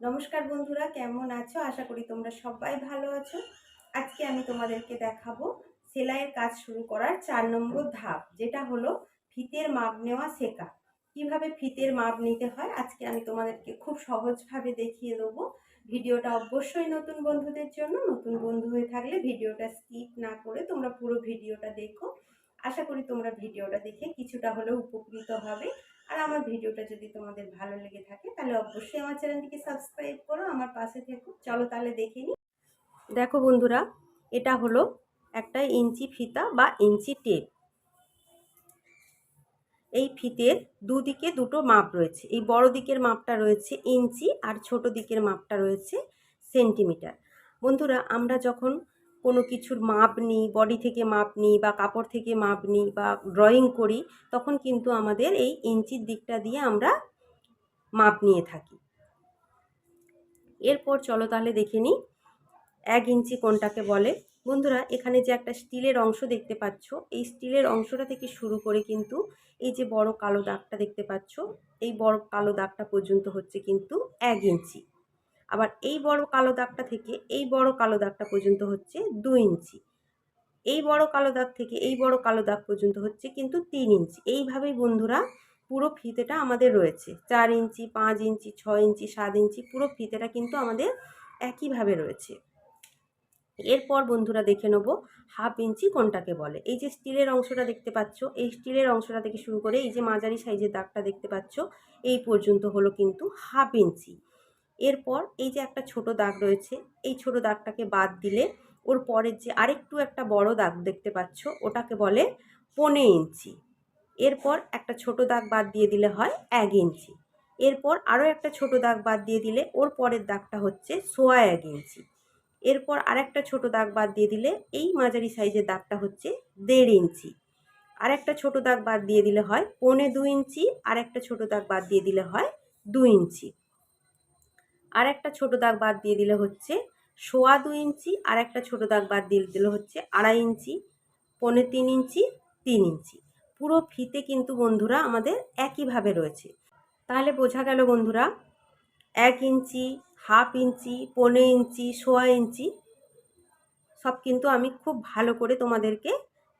নমস্কার বন্ধুরা, কেমন আছো? আশা করি তোমরা সবাই ভালো আছো। আজকে আমি তোমাদেরকে দেখাবো সেলাইয়ের কাজ শুরু করার চার নম্বর ধাপ, যেটা হলো ফিতের মাপ নেওয়া শেখা। কীভাবে ফিতের মাপ নিতে হয় আজকে আমি তোমাদেরকে খুব সহজভাবে দেখিয়ে দেবো। ভিডিওটা অবশ্যই নতুন বন্ধুদের জন্য, নতুন বন্ধু হয়ে থাকলে ভিডিওটা স্কিপ না করে তোমরা পুরো ভিডিওটা দেখো। আশা করি তোমরা ভিডিওটা দেখে কিছুটা হলেও উপকৃত হবে। আর আমার ভিডিওটা যদি তোমাদের ভালো লেগে থাকে, তাহলে অবশ্যই আমার চ্যানেলটিকে সাবস্ক্রাইব করো, আমার পাশে থেকো। চলো তাহলে দেখে নিই দেখো বন্ধুরা, এটা হলো একটা ইঞ্চি ফিতা বা ইঞ্চি টেপ। এই ফিতের দুদিকে দুটো মাপ রয়েছে। এই বড় দিকের মাপটা রয়েছে ইঞ্চি আর ছোট দিকের মাপটা রয়েছে সেন্টিমিটার। বন্ধুরা, আমরা যখন কোনো কিছুর মাপ নিই বডি থেকে মাপ নিই বা কাপড় থেকে মাপ নিই বা ড্রয়িং করি, তখন কিন্তু আমাদের এই ইঞ্চির দিকটা দিয়ে আমরা মাপ নিয়ে থাকি। এরপর চলো তাহলে দেখে নিই এক ইঞ্চি কোনটাকে বলে। বন্ধুরা, এখানে যে একটা স্টিলের অংশ দেখতে পাচ্ছ, এই স্টিলের অংশটা থেকে শুরু করে কিন্তু এই যে বড় কালো দাগটা দেখতে পাচ্ছ, এই বড় কালো দাগটা পর্যন্ত হচ্ছে কিন্তু এক ইঞ্চি। আবার এই বড় কালো দাগটা থেকে এই বড় কালো দাগটা পর্যন্ত হচ্ছে দু ইঞ্চি। এই বড় কালো দাগ থেকে এই বড় কালো দাগ পর্যন্ত হচ্ছে কিন্তু তিন ইঞ্চি। এইভাবেই বন্ধুরা পুরো ফিতেটা আমাদের রয়েছে। চার ইঞ্চি, পাঁচ ইঞ্চি, ছয় ইঞ্চি, সাত ইঞ্চি পুরো ফিতেটা কিন্তু আমাদের একইভাবে রয়েছে। এরপর বন্ধুরা দেখে নেব হাফ ইঞ্চি কোনটাকে বলে। এই যে স্টিলের অংশটা দেখতে পাচ্ছ, এই স্টিলের অংশটা থেকে শুরু করে এই যে মাঝারি সাইজের দাগটা দেখতে পাচ্ছ, এই পর্যন্ত হলো কিন্তু হাফ ইঞ্চি। এরপর এই যে একটা ছোট দাগ রয়েছে, এই ছোট দাগটাকে বাদ দিলে ওর পরের যে আরেকটু একটা বড় দাগ দেখতে পাচ্ছ, ওটাকে বলে পনে ইঞ্চি। এরপর একটা ছোট দাগ বাদ দিয়ে দিলে হয় এক ইঞ্চি। এরপর আরও একটা ছোট দাগ বাদ দিয়ে দিলে ওর পরের দাগটা হচ্ছে সোয়া এক ইঞ্চি। এরপর আরেকটা ছোট দাগ বাদ দিয়ে দিলে এই মাঝারি সাইজের দাগটা হচ্ছে দেড় ইঞ্চি। আর একটা ছোট দাগ বাদ দিয়ে দিলে হয় পৌনে দু ইঞ্চি আর একটা ছোট দাগ বাদ দিয়ে দিলে হয় দু ইঞ্চি। আর একটা ছোট দাগ বাদ দিয়ে দিলে হচ্ছে সোয়া দু ইঞ্চি, আর একটা ছোট দাগ বাদ দিয়ে দিলে হচ্ছে আড়াই ইঞ্চি, পৌনে তিন ইঞ্চি তিন ইঞ্চি। পুরো ফিতে কিন্তু বন্ধুরা আমাদের একইভাবে রয়েছে। তাহলে বোঝা গেল বন্ধুরা, এক ইঞ্চি, হাফ ইঞ্চি, পৌনে ইঞ্চি, সোয়া ইঞ্চি, সব কিন্তু আমি খুব ভালো করে তোমাদেরকে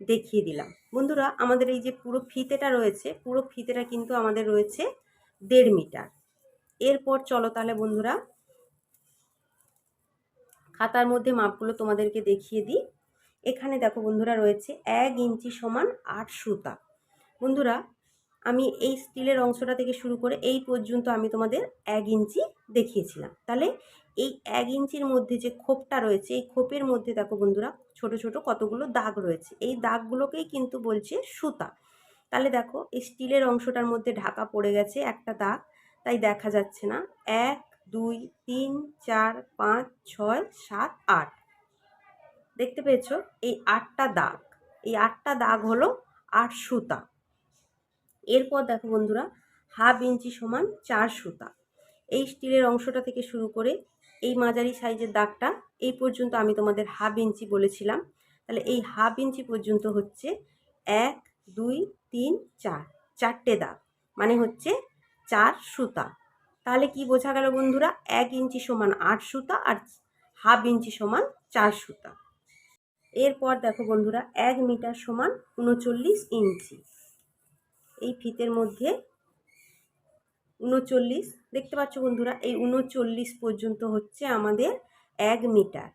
দেখিয়ে দিলাম। বন্ধুরা, আমাদের এই যে পুরো ফিতেটা রয়েছে, পুরো ফিতেটা কিন্তু আমাদের রয়েছে দেড় মিটার। এরপর চলো তাহলে বন্ধুরা, খাতার মধ্যে মাপগুলো তোমাদেরকে দেখিয়ে দিই। এখানে দেখো বন্ধুরা রয়েছে এক ইঞ্চি সমান আট সুতা। বন্ধুরা, আমি এই স্টিলের অংশটা থেকে শুরু করে এই পর্যন্ত আমি তোমাদের এক ইঞ্চি দেখিয়েছিলাম। তাহলে এই এক ইঞ্চির মধ্যে যে খোপটা রয়েছে, এই খোপের মধ্যে দেখো বন্ধুরা, ছোট ছোট কতগুলো দাগ রয়েছে। এই দাগগুলোকেই কিন্তু বলছে সুতা। তাহলে দেখো, এই স্টিলের অংশটার মধ্যে ঢাকা পড়ে গেছে একটা দাগ। তাই দেখা যাচ্ছে না। এক, দুই, তিন, চার, পাঁচ, ছয়, সাত, আট। দেখতে পেয়েছ? এই আটটা দাগ। এই আটটা দাগ হলো আট সুতা। এরপর দেখো বন্ধুরা, হাফ ইঞ্চি সমান চার সুতা। এই স্টিলের অংশটা থেকে শুরু করে এই মাঝারি সাইজের দাগটা এই পর্যন্ত আমি তোমাদের হাফ ইঞ্চি বলেছিলাম। তাহলে এই হাফ ইঞ্চি পর্যন্ত হচ্ছে এক, দুই, তিন, চার। চারটে দাগ। মানে হচ্ছে চার সুতা। তাহলে কি বোঝা গেল বন্ধুরা? এক ইঞ্চি সমান আট সুতা আর হাফ ইঞ্চি সমান চার সুতা। এরপর দেখো বন্ধুরা, এক মিটার সমান উনচল্লিশ ইঞ্চি। এই ফিতের মধ্যে উনচল্লিশ, দেখতে পাচ্ছ বন্ধুরা, এই উনচল্লিশ পর্যন্ত হচ্ছে আমাদের এক মিটার।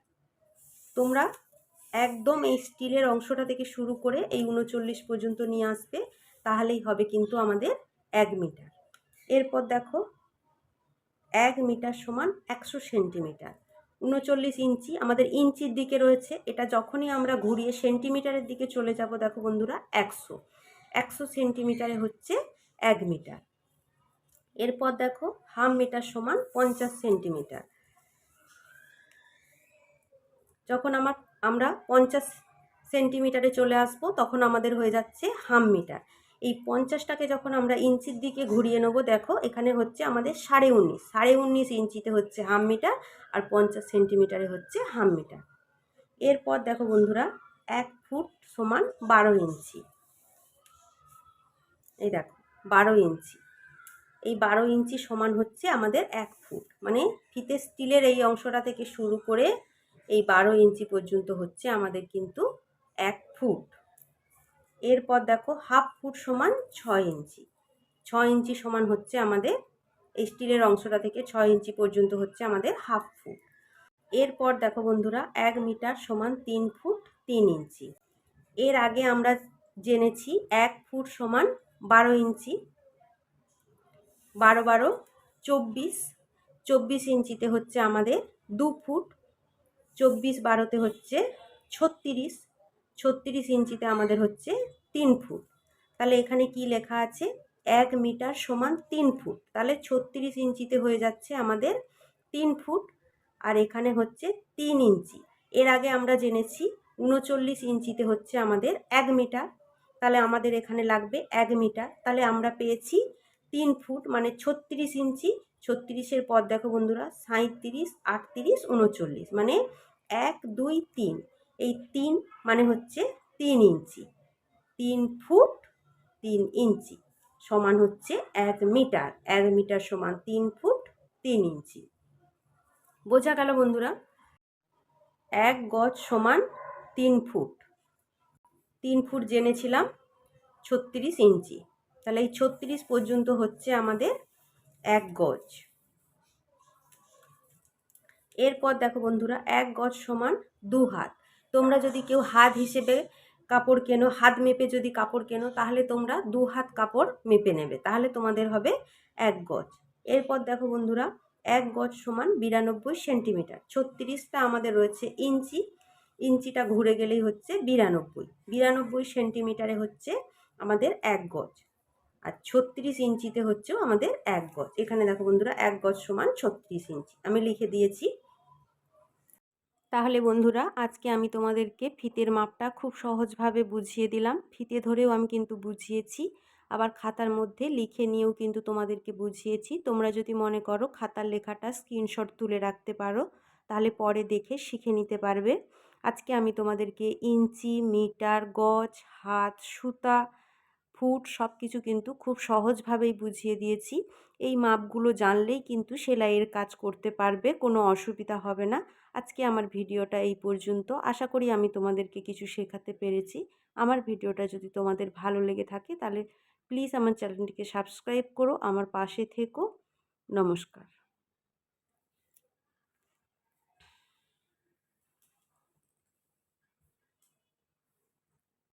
তোমরা একদম এই স্টিলের অংশটা থেকে শুরু করে এই উনচল্লিশ পর্যন্ত নিয়ে আসবে, তাহলেই হবে কিন্তু আমাদের এক মিটার। এরপর দেখো, এক মিটার সমান একশো সেন্টিমিটার। উনচল্লিশ ইঞ্চি, আমাদের ইঞ্চির দিকে রয়েছে। এটা যখনই আমরা ঘুরিয়ে সেন্টিমিটারের দিকে চলে যাব, দেখো বন্ধুরা, একশো। একশো সেন্টিমিটারে হচ্ছে এক মিটার। এরপর দেখো, হাফ মিটার সমান পঞ্চাশ সেন্টিমিটার। যখন আমার, আমরা পঞ্চাশ সেন্টিমিটারে চলে আসব, তখন আমাদের হয়ে যাচ্ছে হাফ মিটার। এই পঞ্চাশটাকে যখন আমরা ইঞ্চির দিকে ঘুরিয়ে নেব, দেখো এখানে হচ্ছে আমাদের সাড়ে উনিশ। সাড়ে উনিশ ইঞ্চিতে হচ্ছে হাফ মিটার আর পঞ্চাশ সেন্টিমিটারে হচ্ছে হাফ মিটার। এরপর দেখো বন্ধুরা, এক ফুট সমান বারো ইঞ্চি। এই দেখো, বারো ইঞ্চি। এই বারো ইঞ্চি সমান হচ্ছে আমাদের এক ফুট। মানে ফিতে স্টিলের এই অংশটা থেকে শুরু করে এই বারো ইঞ্চি পর্যন্ত হচ্ছে আমাদের কিন্তু এক ফুট। এরপর দেখো হাফ ফুট সমান ছয় ইঞ্চি। ছয় ইঞ্চি সমান হচ্ছে আমাদের, এই স্টিলের অংশটা থেকে ছয় ইঞ্চি পর্যন্ত হচ্ছে আমাদের হাফ ফুট। এরপর দেখো বন্ধুরা, এক মিটার সমান তিন ফুট তিন ইঞ্চি। এর আগে আমরা জেনেছি এক ফুট সমান বারো ইঞ্চি। বারো বারো চব্বিশ চব্বিশ ইঞ্চিতে হচ্ছে আমাদের দু ফুট, চব্বিশ বারোতে হচ্ছে ছত্রিশ ছত্রিশ ইঞ্চিতে আমাদের হচ্ছে তিন ফুট। তাহলে এখানে কি লেখা আছে? এক মিটার সমান তিন ফুট। তাহলে ছত্রিশ ইঞ্চিতে হয়ে যাচ্ছে আমাদের তিন ফুট আর এখানে হচ্ছে তিন ইঞ্চি। এর আগে আমরা জেনেছি উনচল্লিশ ইঞ্চিতে হচ্ছে আমাদের এক মিটার। তাহলে আমাদের এখানে লাগবে এক মিটার। তাহলে আমরা পেয়েছি তিন ফুট মানে ছত্রিশ ইঞ্চি। ছত্রিশের পর দেখো বন্ধুরা সাঁত্রিশ আটত্রিশ, উনচল্লিশ। মানে এক, দুই, তিন। এই তিন মানে হচ্ছে তিন ইঞ্চি। তিন ফুট, তিন ইঞ্চি সমান হচ্ছে এক মিটার। এক মিটার সমান তিন ফুট, তিন ইঞ্চি। বোঝা গেল বন্ধুরা? এক গজ সমান তিন ফুট। তিন ফুট জেনেছিলাম, ছত্রিশ ইঞ্চি। তাহলে এই ছত্রিশ পর্যন্ত হচ্ছে আমাদের এক গজ। এরপর দেখো বন্ধুরা, এক গজ সমান দু হাত। তোমরা যদি কেউ হাত হিসেবে কাপড় কেনো, হাত মেপে যদি কাপড় কেনো, তাহলে তোমরা দু হাত কাপড় মেপে নেবে। তাহলে তোমাদের হবে এক গজ। এরপর দেখো বন্ধুরা, এক গজ সমান বিরানব্বই সেন্টিমিটার। ছত্রিশটা আমাদের রয়েছে ইঞ্চি। ইঞ্চিটা ঘুরে গেলেই হচ্ছে বিরানব্বই। বিরানব্বই সেন্টিমিটারে হচ্ছে আমাদের এক গজ। আর ছত্রিশ ইঞ্চিতে হচ্ছেও আমাদের এক গজ। এখানে দেখো বন্ধুরা, এক গজ সমান ছত্রিশ ইঞ্চি। আমি লিখে দিয়েছি তাহলে বন্ধুরা, আজকে আমি তোমাদেরকে ফিতের মাপটা খুব সহজভাবে বুঝিয়ে দিলাম। ফিতে ধরেও আমি কিন্তু বুঝিয়েছি, আবার খাতার মধ্যে লিখে নিয়েও কিন্তু তোমাদেরকে বুঝিয়েছি। তোমরা যদি মনে করো খাতার লেখাটা স্ক্রিনশট তুলে রাখতে পারো, তাহলে পরে দেখে শিখে নিতে পারবে। আজকে আমি তোমাদেরকে ইঞ্চি, মিটার, গজ, হাত, সুতা, ফুট সব কিছু কিন্তু খুব সহজভাবেই বুঝিয়ে দিয়েছি। এই মাপগুলো জানলেই কিন্তু সেলাইয়ের কাজ করতে পারবে, কোনো অসুবিধা হবে না। আজকে আমার ভিডিওটা এই পর্যন্ত। আশা করি আমি তোমাদেরকে কিছু শেখাতে পেরেছি। আমার ভিডিওটা যদি তোমাদের ভালো লেগে থাকে তাহলে প্লিজ আমার চ্যানেলটিকে সাবস্ক্রাইব করো, আমার পাশে থেকো। নমস্কার।